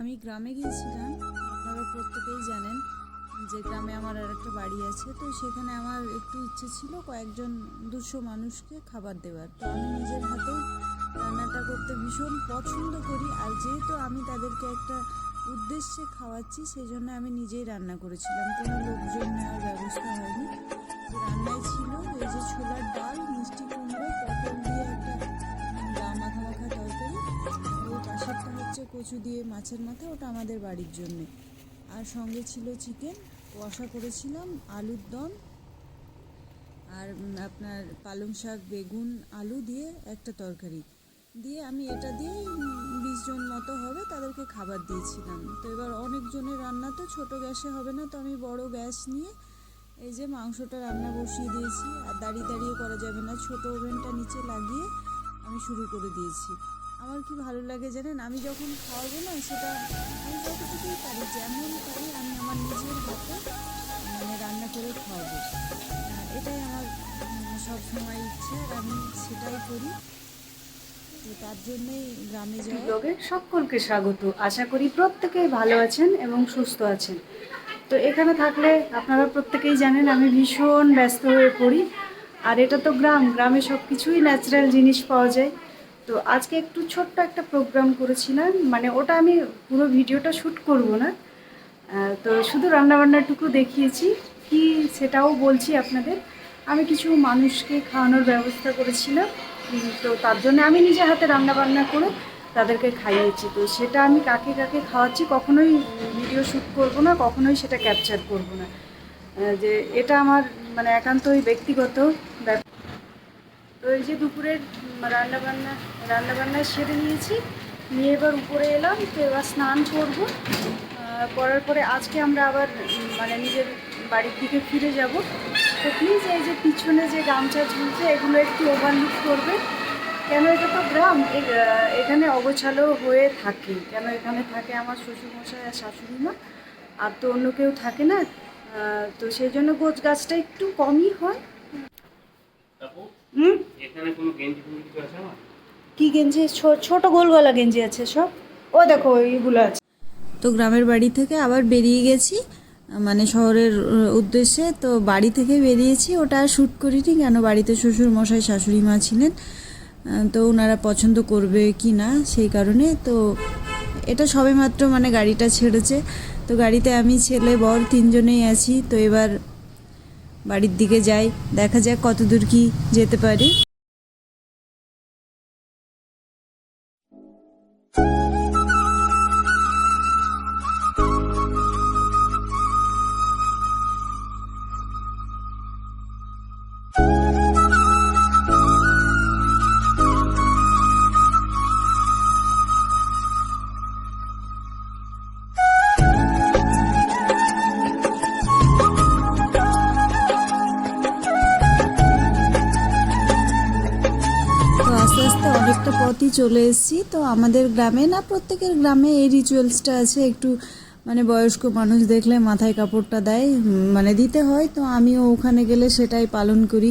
আমি গ্রামে গিয়েছিলাম, আপনারা প্রত্যেকেই জানেন যে গ্রামে আমার আর একটা বাড়ি আছে। তো সেখানে আমার একটু ইচ্ছে ছিল কয়েকজন দুশো মানুষকে খাবার দেওয়ার। তো আমি নিজের হাতে রান্নাটা করতে ভীষণ পছন্দ করি আর যেহেতু আমি তাদেরকে একটা উদ্দেশ্যে খাওয়াচ্ছি সেই জন্য আমি নিজেই রান্না করেছিলাম। কোনো লোকজন নেওয়ার ব্যবস্থা হয়নি। রান্নায় ছিল, এই যে ছোলার ডাল, মিষ্টি কুমড়ো, পটল দিয়ে একটা হচ্ছে কচু দিয়ে মাছের মাথা, ওটা আমাদের বাড়ির জন্যে। আর সঙ্গে ছিল চিকেন, কষা করেছিলাম, আলুর দম, আর আপনার পালং শাক, বেগুন, আলু দিয়ে একটা তরকারি। দিয়ে আমি এটা দিয়ে বিশ জন মতো হবে, তাদেরকে খাবার দিয়েছিলাম। তো এবার অনেকজনের রান্না তো ছোট গ্যাসে হবে না, তো আমি বড় গ্যাস নিয়ে এই যে মাংসটা রান্না বসিয়ে দিয়েছি, আর দাঁড়িয়ে দাঁড়িয়ে করা যাবে না। ছোট ওভেনটা নিচে লাগিয়ে আমি শুরু করে দিয়েছি। আমার কি ভালো লাগে জানেন? আমি যখন খাওয়াবো না, সেটা আমি যতটুকুই পারি, যেমন পারি, আমি আমার নিজের হাতে মানে রান্না করে খাওয়াবো। এটাই আমার সব সময় ইচ্ছে, আর আমি সেটাই করি। তার গ্রামে সকলকে স্বাগত। আশা করি প্রত্যেকেই ভালো আছেন এবং সুস্থ আছেন। তো এখানে থাকলে আপনারা প্রত্যেকেই জানেন, আমি ভীষণ ব্যস্ত হয়ে পড়ি। আর এটা তো গ্রাম, গ্রামে সব কিছুই ন্যাচারাল জিনিস পাওয়া যায়। তো আজকে একটু ছোট্ট একটা প্রোগ্রাম করেছিলাম মানে ওটা আমি পুরো ভিডিওটা শ্যুট করব না। তো শুধু রান্নাবান্নাটুকু দেখিয়েছি, কি সেটাও বলছি আপনাদের। আমি কিছু মানুষকে খাওয়ানোর ব্যবস্থা করেছিলাম তো তার জন্য আমি নিজে হাতে রান্নাবান্না করে তাদেরকে খাইয়েছি। তো সেটা আমি কাকে কাকে খাওয়াচ্ছি কখনোই ভিডিও শ্যুট করব না, কখনোই সেটা ক্যাপচার করব না। যে এটা আমার মানে একান্তই ব্যক্তিগত ব্যাপার। তো এই যে দুপুরের রান্না বান্না রান্না বান্না সেরে নিয়েছি। নিয়ে এবার উপরে এলাম, তো এবার স্নান করব। করার পরে আজকে আমরা আবার মানে নিজের বাড়ির দিকে ফিরে যাব। তো প্লিজ এই যে পিছনে যে গামছা ঝুলছে, এগুলো একটু ওভারলুক করবে। কেন এটা তো গ্রাম এখানে অগোছালো হয়ে থাকে। কেন এখানে থাকে আমার শ্বশুরমশাই আর শাশুড়ি মা আর তো অন্য কেউ থাকে না। তো সেই জন্য গোছ গাছটা একটু কমই হয়। হুম? এখানে কোনো গেঞ্জি আছে আমার? কি গেঞ্জি? ছোট গোল গলা গেঞ্জি আছে সব। ও দেখো এইগুলো আছে। তো গ্রামের বাড়ি থেকে আবার বেরিয়ে গেছি মানে শহরের উদ্দেশ্যে। তো বাড়ি থেকে বেরিয়েছি ওটা আর শ্যুট করিনি কেন? বাড়িতে শ্বশুর মশাই শাশুড়ি মা ছিলেন তো ওনারা পছন্দ করবে কি না সেই কারণে। তো এটা সবেমাত্র মানে গাড়িটা ছেড়েছে। তো গাড়িতে আমি ছেলে বর তিনজনেই আছি। তো এবার বাড়ির দিকে যাই দেখা যাক কত দূর কি যেতে পারি। অনেকটা চলে এসেছি। তো আমাদের গ্রামে না, প্রত্যেকের গ্রামে এই রিচুয়ালসটা আছে। একটু মানে বয়স্ক মানুষ দেখলে মাথায় কাপড়টা দেয় মানে দিতে হয়। তো আমিও ওখানে গেলে সেটাই পালন করি।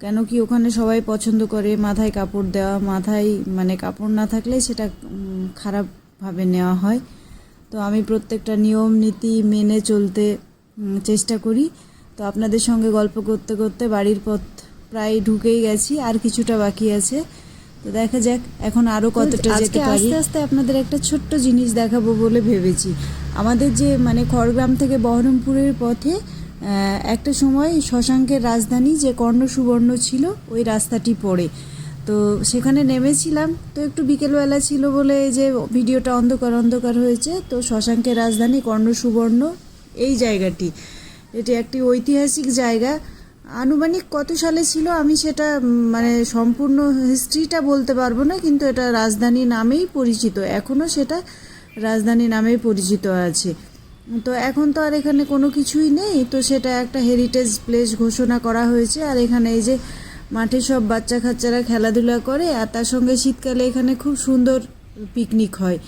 কেন কি ওখানে সবাই পছন্দ করে মাথায় কাপড় দেওয়া। মাথায় মানে কাপড় না থাকলে সেটা খারাপভাবে নেওয়া হয়। তো আমি প্রত্যেকটা নিয়ম, নীতি মেনে চলতে চেষ্টা করি। তো আপনাদের সঙ্গে গল্প করতে করতে বাড়ির পথ প্রায় ঢুকেই গেছি। আর কিছুটা বাকি আছে। তো দেখা যাক এখন আরও কতটা যেতে পারি। আস্তে আস্তে আপনাদের একটা ছোট্ট জিনিস দেখাবো বলে ভেবেছি। আমাদের যে মানে খড়গ্রাম থেকে বহরমপুরের পথে একটা সময় শশাঙ্কের রাজধানী যে কর্ণ সুবর্ণ ছিল ওই রাস্তাটি পড়ে। তো সেখানে নেমেছিলাম। তো একটু বিকেলবেলা ছিল বলে এই যে ভিডিওটা অন্ধকার অন্ধকার হয়েছে। তো শশাঙ্কের রাজধানী কর্ণ সুবর্ণ এই জায়গাটি। এটি একটি ঐতিহাসিক জায়গা। আনুমানিক কত সালে ছিল আমি সেটা মানে সম্পূর্ণ হিস্ট্রিটা বলতে পারব না, কিন্তু এটা রাজধানী নামেই পরিচিত। এখনও সেটা রাজধানী নামেই পরিচিত আছে। তো এখন তো আর এখানে কোনো কিছুই নেই, তো সেটা একটা হেরিটেজ প্লেস ঘোষণা করা হয়েছে। আর এখানে এই যে মাঠে সব বাচ্চা কাচ্চারা খেলাধুলা করে, আর তার সঙ্গে শীতকালে এখানে খুব সুন্দর পিকনিক হয়।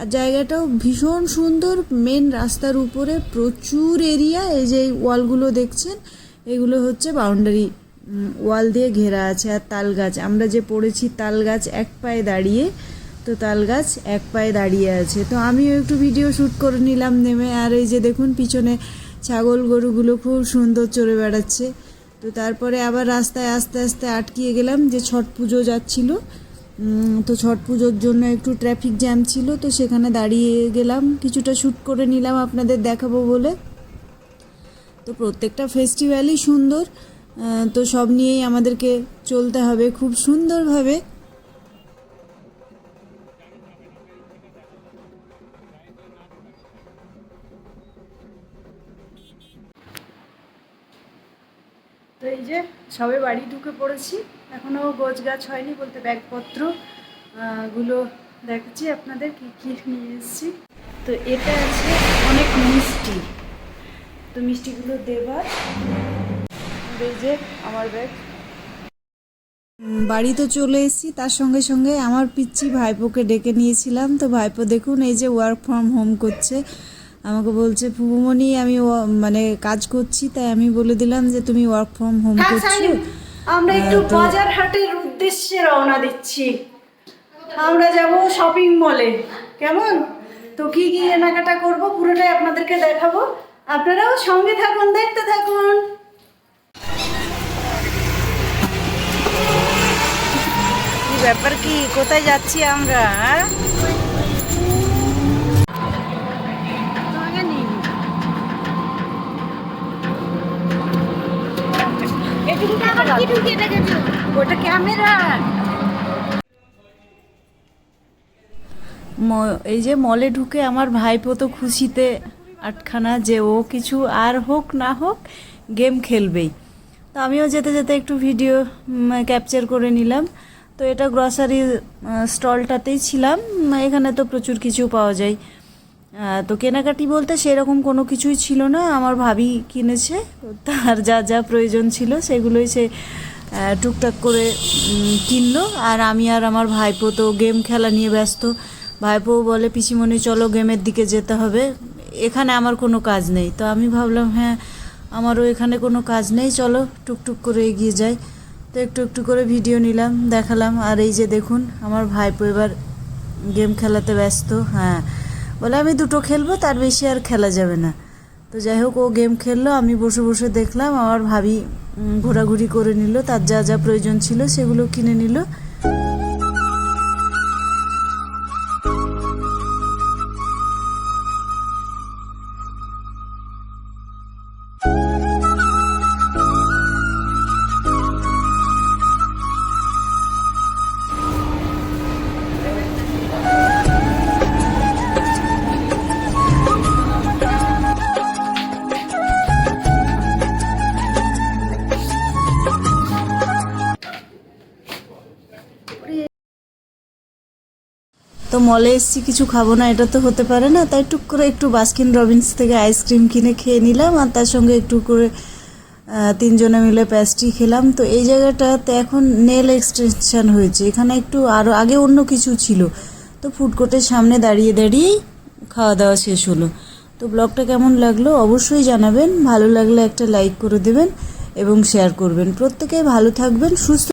আর জায়গাটাও ভীষণ সুন্দর মেন রাস্তার উপরে প্রচুর এরিয়া এই যে ওয়ালগুলো দেখছেন এগুলো হচ্ছে বাউন্ডারি ওয়াল দিয়ে ঘেরা আছে আর তাল গাছ। আমরা যে পড়েছি তাল গাছ এক পায়ে দাঁড়িয়ে, তো তাল গাছ এক পায়ে দাঁড়িয়ে আছে। তো আমিও একটু ভিডিও শ্যুট করে নিলাম নেমে। আর এই যে দেখুন, পিছনে ছাগল গরুগুলো খুব সুন্দর চড়ে বেড়াচ্ছে। তো তারপরে আবার রাস্তায় আস্তে আস্তে আটকিয়ে গেলাম যে ছট পুজো যাচ্ছিল। তো ছট পুজোর জন্য একটু ট্রাফিক জ্যাম ছিল, তো সেখানে দাঁড়িয়ে গেলাম। কিছুটা শ্যুট করে নিলাম, আপনাদের দেখাবো বলে। তো প্রত্যেকটা ফেস্টিভ্যালই সুন্দর তো সব নিয়েই আমাদেরকে চলতে হবে খুব সুন্দরভাবে। তো এই যে সবে বাড়ি ঢুকে পড়েছি, এখনও গোছ গাছ হয়নি বলতে ব্যাগপত্রগুলো দেখছি আপনাদের কি কি নিয়ে এসেছি। তো এটা আছে অনেক মিষ্টি। তো মিষ্টিগুলো দেবার। এই যে আমার ব্যাগ উম, বাড়ি তো চলে এসেছি তার সঙ্গে সঙ্গে আমার পিচ্ছি ভাইপোকে ডেকে নিয়েছিলাম। তো ভাইপো দেখুন এই যে ওয়ার্ক ফ্রম হোম করছে। আমাকে বলছে ফুবুমণি আমি মানে কাজ করছি তাই আমি বলে দিলাম যে তুমি ওয়ার্ক ফ্রম হোম হ্যাঁ, করছ। আমরা একটু বাজার হাটের উদ্দেশ্যে রওনা দিচ্ছি। আমরা যাব শপিং মলে কেমন? তো কি কি কেনাকাটা করব পুরোটাই আপনাদেরকে দেখাবো। আপনারাও সঙ্গে থাকুন, দেখতে থাকুন। ব্যাপার কি? কোথায় যাচ্ছি আমরা হ্যাঁ? এই যে মলে ঢুকে আমার ভাইপো তো খুশিতে আটখানা যে ও কিছু আর হোক না হোক গেম খেলবেই। তো আমিও যেতে যেতে একটু ভিডিও ক্যাপচার করে নিলাম। তো এটা গ্রসারি স্টলটাতেই ছিলাম। এখানে তো প্রচুর কিছু পাওয়া যায়। তো কেনাকাটি বলতে সেরকম কোনো কিছুই ছিল না। আমার ভাবি কিনেছে, তার যা যা প্রয়োজন ছিল সেগুলোই সে টুকটাক করে কিনলো। আর আমি আর আমার ভাইপো তো গেম খেলা নিয়ে ব্যস্ত। ভাইপো বলে, পিসিমণি, চলো গেমের দিকে যেতে হবে। এখানে আমার কোনো কাজ নেই। তো আমি ভাবলাম হ্যাঁ আমারও এখানে কোনো কাজ নেই, চলো টুকটুক করে এগিয়ে যাই। তো একটু একটু করে ভিডিও নিলাম, দেখালাম। আর এই যে দেখুন, আমার ভাইপো এবার গেম খেলাতে ব্যস্ত হ্যাঁ। বলে, আমি দুটো খেলব, তার বেশি আর খেলা যাবে না। তো যাই হোক, ও গেম খেললো, আমি বসে বসে দেখলাম, আমার ভাবি ঘোরাঘুরি করে নিল, তার যা যা প্রয়োজন ছিল সেগুলো কিনে নিল। তো মলে এসছি, কিছু খাব না, এটা তো হতে পারে না। তাই টুক করে একটু বাস্কিন রবিন্স থেকে আইসক্রিম কিনে খেয়ে নিলাম আর তার সঙ্গে একটু করে তিনজনে মিলে প্যাস্ট্রি খেলাম। তো এই জায়গাটাতে এখন নেল এক্সটেনশন হয়েছে। এখানে একটু আরও আগে অন্য কিছু ছিল। তো ফুড কোর্টের সামনে দাঁড়িয়ে দাঁড়িয়েই খাওয়া দাওয়া শেষ হলো। তো ব্লগটা কেমন লাগল অবশ্যই জানাবেন। ভালো লাগলে একটা লাইক করে দেবেন এবং শেয়ার করবেন। প্রত্যেকে ভালো থাকবেন, সুস্থ